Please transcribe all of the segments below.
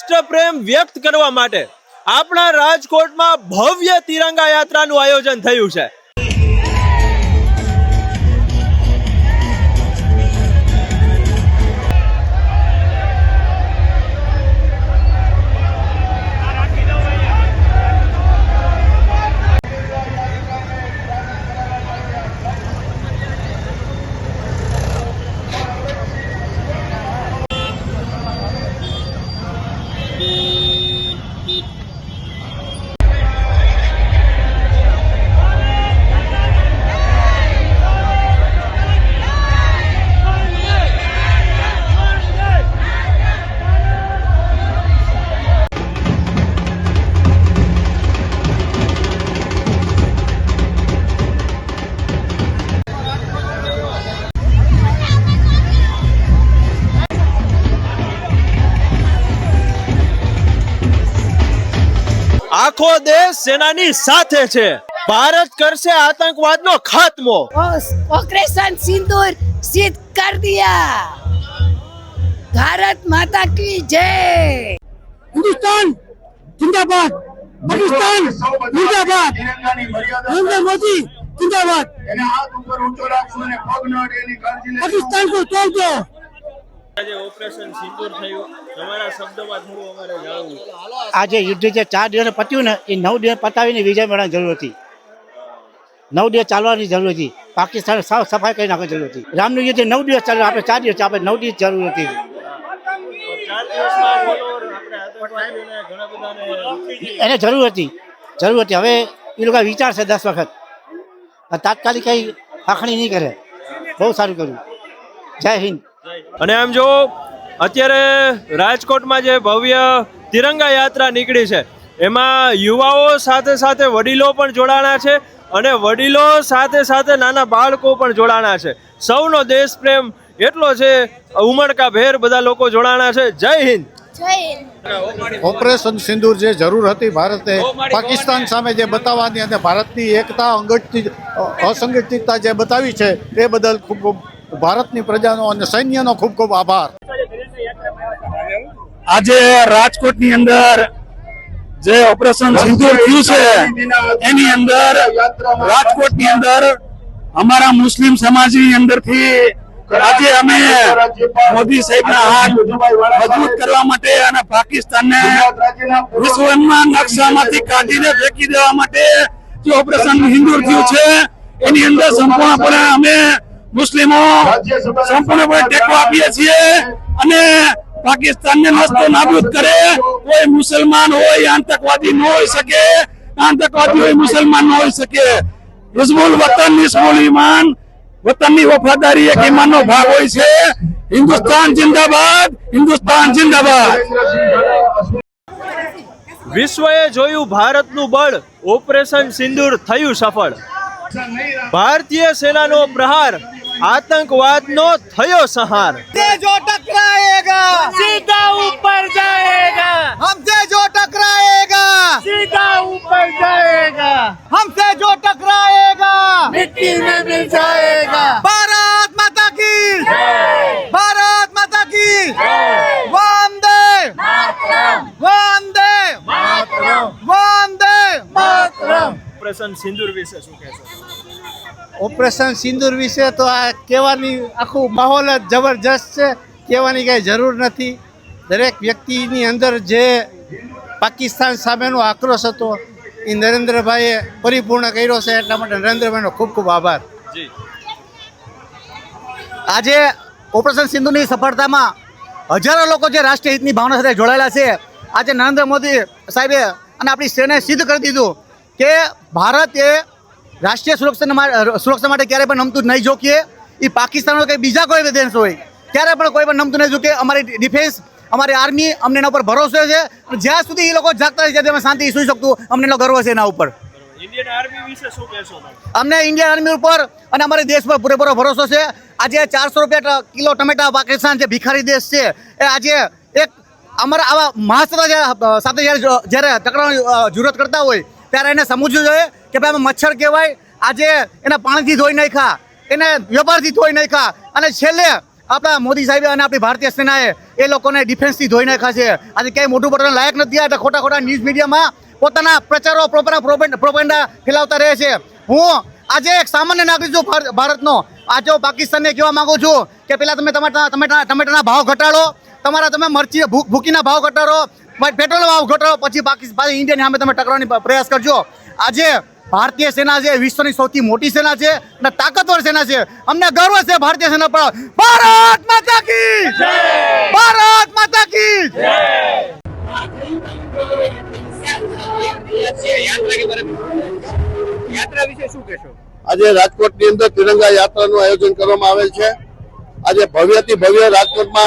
રાષ્ટ્ર પ્રેમ વ્યક્ત કરવા માટે આપણા રાજકોટમાં ભવ્ય તિરંગા યાત્રાનું આયોજન થયું છે. આખો દેશ સેનાની સાથે છે. ભારત કરશે આતંકવાદનો ખાત્મો. ઓપરેશન સિંદૂર સિદ્ધ કર દિયા. ભારત માતા કી જય. હિન્દુસ્તાન જિંદાબાદ. પાકિસ્તાન જિંદાબાદ. નરેન્દ્ર મોદી જિંદાબાદ. પાકિસ્તાન કો તોડ આજે ઓપરેશન સિંદૂર થયું. તમારા શબ્દોમાં થોડું અમારે જાણવું. આ યુદ્ધ જે ચાર દિવસ પત્યું ને એ નવ દિવસ પતાવીને વિજય મેળવવાની જરૂર હતી. નવ દિવસ ચાલવાની જરૂર હતી. પાકિસ્તાન સાફ સફાઈ કરી નાખવાની જરૂર હતી. રામનું યુદ્ધ નવ દિવસ ચાલ્યું આપણે ચાર દિવસ આપણે નવ દિવસ જરૂર હતી. એને જરૂર હતી. જરૂર હતી. હવે એ લોકો વિચારશે દસ વખત. તાત્કાલિક કઈ આખણી નહીં કરે. બહુ સારું કર્યું. જય હિન્દ. અને આમ જો અત્યારે રાજકોટમાં જે ભવ્ય તિરંગા યાત્રા નીકળી છે એમાં યુવાઓ સાથે સાથે વડીલો પણ જોડાણા છે અને વડીલો સાથે સાથે નાના બાળકો પણ જોડાણા છે. સૌનો દેશ પ્રેમ એટલો છે ઉમળકા ભેર બધા લોકો જોડાણા છે. જય હિન્દ. ઓપરેશન સિંદૂર જે જરૂર હતી ભારતે પાકિસ્તાન સામે જે બતાવવાની અને ભારતની એકતા અંગઠિત અસંગઠિતતા જે બતાવી છે એ બદલ ખૂબ ખૂબ ભારતની પ્રજાનો અને સૈન્યનો ખૂબ ખૂબ આભાર. આજે રાજકોટની અંદર જે ઓપરેશન સિંદૂર થયું છે, એની અંદર રાજકોટની અંદર અમારા મુસ્લિમ સમાજની અંદરથી આજે અમે મોદી સાહેબના હાથ મજબૂત કરવા માટે અને પાકિસ્તાનને વિશ્વના નકશામાંથી કાઢીને ફેંકી દેવા માટે જે ઓપરેશન સિંદૂર થયું છે, એની અંદર સંપૂર્ણપણે અમે મુસ્લિમો સંપૂર્ણપણે ટેકો આપીએ છીએ અને પાકિસ્તાનને નસ્તો નાબૂદ કરે. કોઈ મુસલમાન હોય આતંકવાદી ન હોઈ શકે. આતંકવાદી હોય મુસલમાન ન હોઈ શકે. હિઝબુલ વતન નિસ્મુલ ઈમાન વતનની વફાદારી એક ઈમાનનો ભાગ હોય છે. હિન્દુસ્તાન જિંદાબાદ હિન્દુસ્તાન જિંદાબાદ. વિશ્વએ જોયું ભારતનું બળ ઓપરેશન સિંદૂર થયું સફળ. ભારતીય સેનાનો પ્રહાર આતંકવાદ નો થયો સહાર. જો ટકરાયેગા. સીધા ઉપર જાયેગા. હમસે જો ટકરાયેગા. સીધા ઉપર જાયેગા. હમસે જો ટકરાયેગા. મિટ્ટી મેં મિલ જાયેગા ભારત માતા કી. ભારત માતા કી. વંદે. વંદે. વંદે. માતરમ. ઓપરેશન સિંદુર વિશે શું કહેશો? ઓપરેશન સિંદૂર વિશે તો આ કહેવાની આખું માહોલ જ જબરજસ્ત છે. કહેવાની કાંઈ જરૂર નથી. દરેક વ્યક્તિની અંદર જે પાકિસ્તાન સામેનો આક્રોશ હતો એ નરેન્દ્રભાઈએ પરિપૂર્ણ કર્યો છે. એટલા માટે નરેન્દ્રભાઈનો ખૂબ ખૂબ આભાર. આજે ઓપરેશન સિંધુની સફળતામાં હજારો લોકો જે રાષ્ટ્રીય હિતની ભાવના સાથે જોડાયેલા છે. આજે નરેન્દ્ર મોદી સાહેબે અને આપણી સેનાએ સિદ્ધ કરી દીધું કે ભારત એ રાષ્ટ્રીય સુરક્ષા સુરક્ષા માટે ક્યારેય પણ નમતું નહીં જોખીએ એ પાકિસ્તાન હોય કે બીજા કોઈ દેશ હોય ત્યારે પણ કોઈ પણ નમતું નહીં જોકે અમારી ડિફેન્સ અમારી આર્મી અમને એના ઉપર ભરોસો છે. જ્યાં સુધી એ લોકો જાગતા રહે છે અમે શાંતિ સુઈ શકતું. અમને એનો ગર્વ છે એના ઉપર. અમને ઇન્ડિયન આર્મી ઉપર અને અમારી દેશ પર પૂરેપૂરો ભરોસો છે. આજે ચારસો રૂપિયા કિલો ટમેટા પાકિસ્તાન જે ભિખારી દેશ છે. એ આજે એક અમારા આવા મહાસત્તા સાથે જ્યારે જ્યારે ટકરાવાની જુરત જરૂરત કરતા હોય ત્યારે એને સમજવું જોઈએ કે ભાઈ મચ્છર કહેવાય. આજે એના પાણીથી ધોઈ નાખ્યા, એને વેપારથી ધોઈ નાખ્યા. અને છેલ્લે આપણા મોદી સાહેબે અને આપણી ભારતીય સેનાએ એ લોકોને ડિફેન્સથી ધોઈ નાખ્યા છે. આજે ક્યાંય મોટું પડવાનું લાયક નથી એટલે ખોટા ખોટા ન્યૂઝ મીડિયામાં પોતાના પ્રચારો પ્રોપરા પ્રોપેન્ડા ફેલાવતા રહે છે. હું આજે એક સામાન્ય નાગરિક છું ભાર- ભારતનો. આજે પાકિસ્તાનને કહેવા માંગુ છું કે પહેલાં તમે ટમેટા ટમેટા ટમેટાના ભાવ ઘટાડો. તમારા તમે મરચી ભૂકીના ભાવ ઘટાડો. પેટ્રોલ ભાવ ઘટાડો. પછી પાકિસ્તાન ઇન્ડિયાની સામે તમે ટકરાવવાની પ્રયાસ કરજો. આજે ભારતીય સેના છે વિશ્વની સૌથી મોટી સેના છે અને તાકાતવર સેના છે. અમને ગર્વ છે ભારતીય સેના પર. ભારત માતા કી ભારત માતા કી આજે રાજકોટની અંદર તિરંગા યાત્રાનું આયોજન કરવામાં આવેલ છે. આજે ભવ્યથી ભવ્ય રાજકોટમાં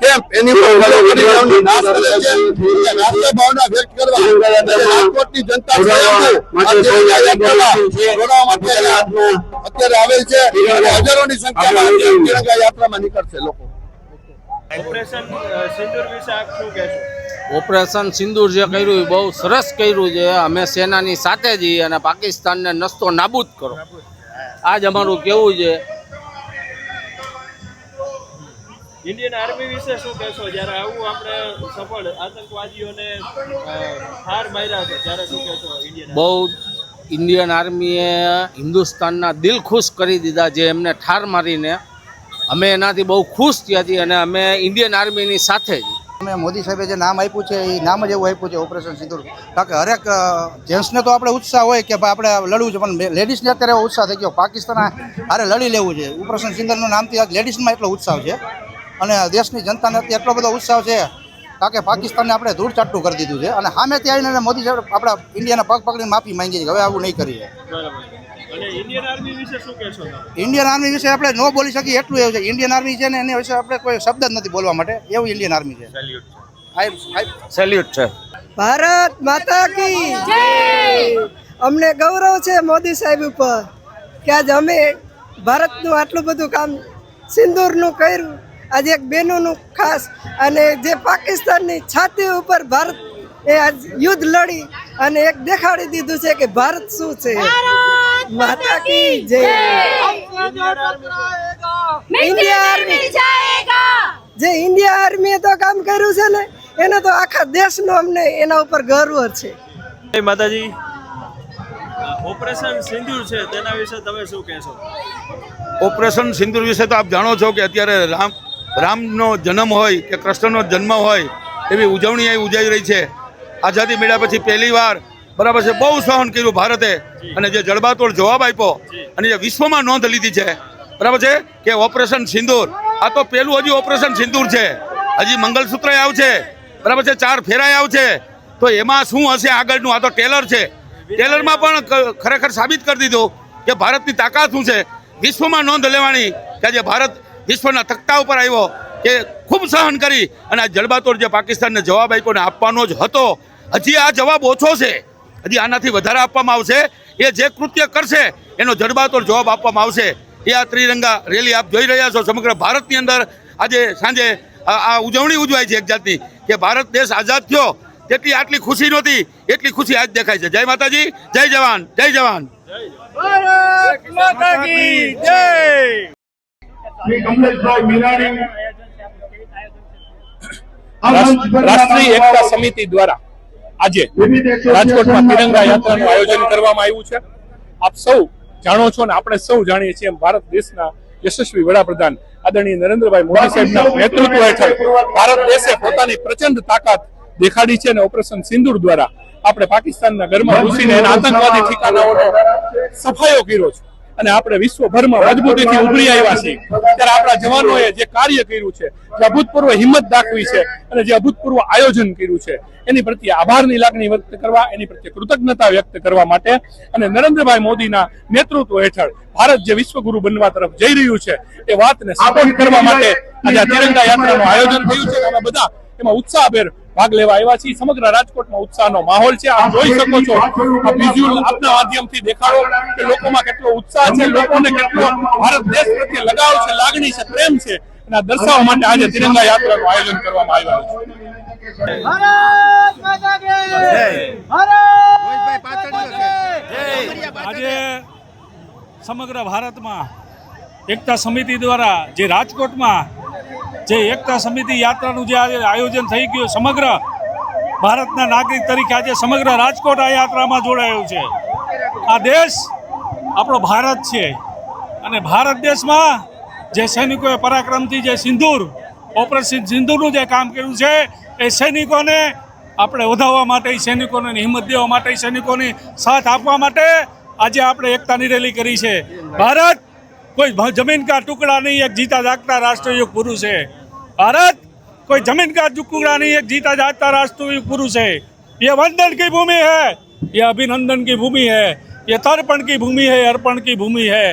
કેમ્પ એની અત્યારે આવેલ છે. હજારોની સંખ્યામાં તિરંગા યાત્રામાં નીકળશે લોકો. ઓપરેશન સિંદૂર વિશે આપ શું કહેશો? ઓપરેશન સિંદૂર જે કર્યું એ બહુ સરસ કર્યું છે. અમે સેનાની સાથે જઈએ અને પાકિસ્તાનને નસ્તો નાબૂદ કરો. આજ અમારું કેવું છે ઇન્ડિયન આર્મી વિશે શું કહેશો? જ્યારે આવું આપણે સફળ આતંકવાદીઓને હાર માર્યા છે ત્યારે શું કહેશો ઇન્ડિયન બહુ ઇન્ડિયન આર્મીએ હિન્દુસ્તાનના દિલ ખુશ કરી દીધા જે એમને ઠાર મારીને અમે એનાથી બહુ ખુશ થયા છીએ અને અમે ઇન્ડિયન આર્મીની સાથે જ. અમે મોદી સાહેબે જે નામ આપ્યું છે એ નામ જ એવું આપ્યું છે ઓપરેશન સિંદૂર કારણ કે હરેક જેન્ટ્સને તો આપણે ઉત્સાહ હોય કે ભાઈ આપણે લડવું છે પણ લેડીઝને અત્યારે ઉત્સાહ થઈ ગયો. પાકિસ્તાન હારે લડી લેવું છે. ઓપરેશન સિંદૂરનું નામથી આજ લેડીઝમાં એટલો ઉત્સાહ છે. અને દેશની જનતાને અત્યારે એટલો બધો ઉત્સાહ છે કારણ કે પાકિસ્તાનને આપણે ધૂળ ચાટું કરી દીધું છે. અને સામેથી આવીને મોદી સાહેબ આપણા ઇન્ડિયાના પગ પકડીને માફી માંગી છે હવે આવું નહીં કરીએ. ઇન્ડિયન આર્મી વિશે શું કહેશો તમે? ઇન્ડિયન આર્મી વિશે આપણે ન બોલી શકીએ એટલું એવું છે. ઇન્ડિયન આર્મી છે ને એની વિશે આપણે કોઈ શબ્દ જ નથી બોલવા માટે. એવું ઇન્ડિયન આર્મી છે. સેલ્યુટ છે. ભારત માતા કી જય! અમને ગૌરવ છે મોદી સાહેબ ઉપર કે આજ અમે ભારતનું આટલું બધું કામ સિંદૂરનું કર્યું આજે એક બહેનોનું ખાસ અને જે પાકિસ્તાનની છાતી ઉપર ભારત એ આજ યુદ્ધ લડી અને એક દેખાડી દીધું છે કે ભારત શું છે? માતા કી જય. India army. જે ઇન્ડિયા આર્મીએ તો કામ કર્યું છે ને એને તો આખા દેશનો અમને એના ઉપર ગર્વ છે. જય માતાજી. ઓપરેશન સિંદૂર છે તેના વિશે તમે શું કહેશો? ઓપરેશન સિંદૂર વિશે તો આપ જાણો છો કે અત્યારે રામ રામનો જન્મ હોય કે કૃષ્ણનો જન્મ હોય એવી ઉજવણી અહીં ઉજાઈ રહી છે. આઝાદી મેળ્યા પછી પહેલી વાર બરાબર છે, બહુ સહન કર્યું ભારતે અને જે જડબાતોડ જવાબ આપ્યો અને જે વિશ્વમાં નોંધ લીધી છે. બરાબર છે? કે ઓપરેશન સિંદૂર, આ તો પહેલું હજી ઓપરેશન સિંદૂર છે. હજી મંગલસૂત્ર આવશે. બરાબર છે? ચાર ફેરાય આવશે. તો એમાં શું હશે આગળનું? આ તો ટેલર છે. ટેલરમાં પણ ખરેખર સાબિત કરી દીધું કે ભારતની તાકાત શું છે? વિશ્વમાં નોંધ લેવાની કે આજે ભારત વિશ્વના તખ્તા ઉપર આવ્યો કે ખૂબ સહન કરી અને આ જડબાતોડ જે પાકિસ્તાનને જવાબ આપ્યો આપવાનો જ હતો. હજી આ જવાબ ઓછો છે. હજી આનાથી વધારે આપવામાં આવશે. એ જે કૃત્ય કરશે, એનો જડબાતોડ જવાબ આપવામાં આવશે. એ આ ત્રિરંગા રેલી આપ જોઈ રહ્યા છો. સમગ્ર ભારતની અંદર આજે સાંજે આ ઉજવણી ઉજવાય છે એક જાતની કે ભારત દેશ આઝાદ થયો. તેટલી આટલી ખુશી નહોતી, એટલી ખુશી આજ દેખાય છે. જય માતાજી, જય જવાન જય જવાન. શ્રી કમલેશભાઈ મીનાણી. રાષ્ટ્રીય એકતા સમિતિ દ્વારા આજે રાજકોટમાં તિરંગા યાત્રાનું આયોજન કરવામાં આવ્યું છે. આપ સૌ જાણો છો ને આપણે સૌ જાણીએ છીએ ભારત દેશના યશસ્વી વડાપ્રધાન આદરણીય નરેન્દ્રભાઈ મોદી સાહેબના નેતૃત્વ હેઠળ ભારત દેશે પોતાની પ્રચંડ તાકાત દેખાડી છે અને ઓપરેશન સિંદૂર દ્વારા આપણે પાકિસ્તાનના ઘરમાં ઘૂસીને એના આતંકવાદી ઠેકાનાઓનો સફાયો કર્યો છે. અને આપણે વિશ્વભરમાં મજબૂતીથી ઉભરી આવ્યા છીએ. ત્યારે આપણા જવાનોએ જે કાર્ય કર્યું છે, જે અભૂતપૂર્વ હિંમત દાખવી છે અને જે અભૂતપૂર્વ આયોજન કર્યું છે, એની પ્રત્યે આભારની લાગણી વ્યક્ત કરવા, એની પ્રત્યે કૃતજ્ઞતા વ્યક્ત કરવા માટે અને નરેન્દ્રભાઈ મોદીના નેતૃત્વ હેઠળ ભારત જે વિશ્વગુરુ બનવા તરફ જઈ રહ્યું છે, એ વાતને સપોર્ટ કરવા માટે આજે તિરંગા યાત્રાનું આયોજન થયું છે. અને બધા એમાં ઉત્સાહભેર ભાગ લેવા આવ્યા છીએ. સમગ્ર રાજકોટમાં ઉત્સાહનો માહોલ છે. આપ જોઈ શકો છો વિઝ્યુઅલ આપના માધ્યમથી દેખાડો કે લોકોમાં કેટલો ઉત્સાહ છે, લોકોને કેટલો ભારત દેશ પ્રત્યે લગાવ છે, લાગણી છે, પ્રેમ છે. અને આ દર્શાવવા માટે આજે તિરંગા યાત્રાનું આયોજન કરવામાં આવ્યું છે. આજે સમગ્ર ભારતમાં એકતા સમિતિ દ્વારા જે રાજકોટમાં જે એકતા સમિતિ યાત્રાનું જે આયોજન થઈ ગયું, સમગ્ર ભારતના નાગરિક તરીકે આજે સમગ્ર રાજકોટ આ યાત્રામાં જોડાયું છે. આ દેશ આપણો ભારત છે. અને ભારત દેશમાં જે સૈનિકોએ પરાક્રમથી જે સિંદૂર, ઓપરેશન સિંદૂરનું જે કામ કર્યું છે, એ સૈનિકોને આપણે વધાવવા માટે સૈનિકોને હિંમત દેવા માટે સૈનિકોને સાથ આપવા માટે આજે આપણે એકતાની રેલી કરી છે. ભારત કોઈ ભ- જમીન કા ટુકડા નહીં એક જીતા જાગતા રાષ્ટ્રયુગ પુરુષ છે भारत कोई जमीन का टुकड़ा नहीं एक जीता जागता राष्ट्रीय पुरुष है ये वंदन की भूमि है ये अभिनंदन की भूमि है ये तर्पण की भूमि है अर्पण की भूमि है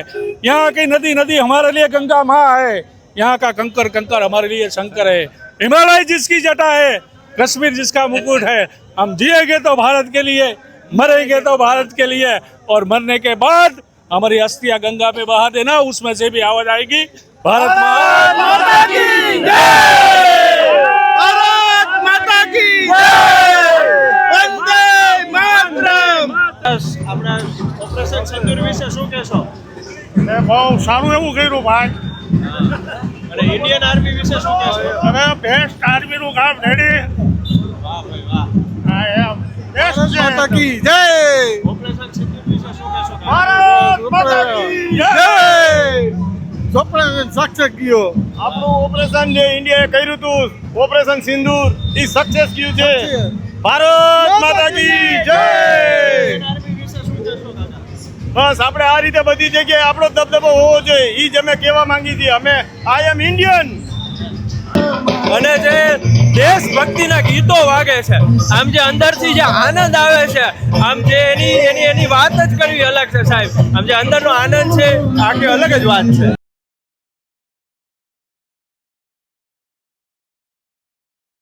यहाँ की नदी नदी हमारे लिए गंगा माँ है यहाँ का कंकर कंकर हमारे लिए शंकर है हिमालय जिसकी जटा है कश्मीर जिसका मुकुट है हम जिएंगे तो भारत के लिए मरेंगे तो भारत के लिए और मरने के बाद हमारी अस्थियां गंगा में बहा देना उसमें से भी आवाज आएगी भारत माता की ભારત માતા કી વંદે માતરમ આપણા ઓપરેશન સિંદૂર વિશે શું કહેશો બહુ સારું એવું કર્યું ભાઈ અને ઇન્ડિયન આર્મી વિશે શું કહેશો હવે બેસ્ટ આર્મીનું કામ રેડી વાહ ભાઈ વાહ હા એમ બેસ્ટ છે માતા કી જય ઓપરેશન સિંદૂર વિશે શું કહેશો ભારત માતા કી જય ઓપરેશન સક્સેસ ગયો. આપણું ઓપરેશન જે ઇન્ડિયાએ કર્યું હતું ઓપરેશન સિંદૂર એ સક્સેસ ગયું છે. ભારત માતા કી જય! બસ આપણે આ રીતે બધી જગ્યાએ આપણો દબદબો હોવો જોઈએ. એ જ અમે કહેવા માંગી છીએ. અમે આઈ એમ ઇન્ડિયન અને જે દેશભક્તિના ગીતો વાગે છે. આમ જે અંદરથી જે આનંદ આવે છે, આમ જે એની એની એની વાત જ કરવી અલગ છે સાહેબ. આમ જે અંદરનો આનંદ છે, આખી અલગ જ વાત છે.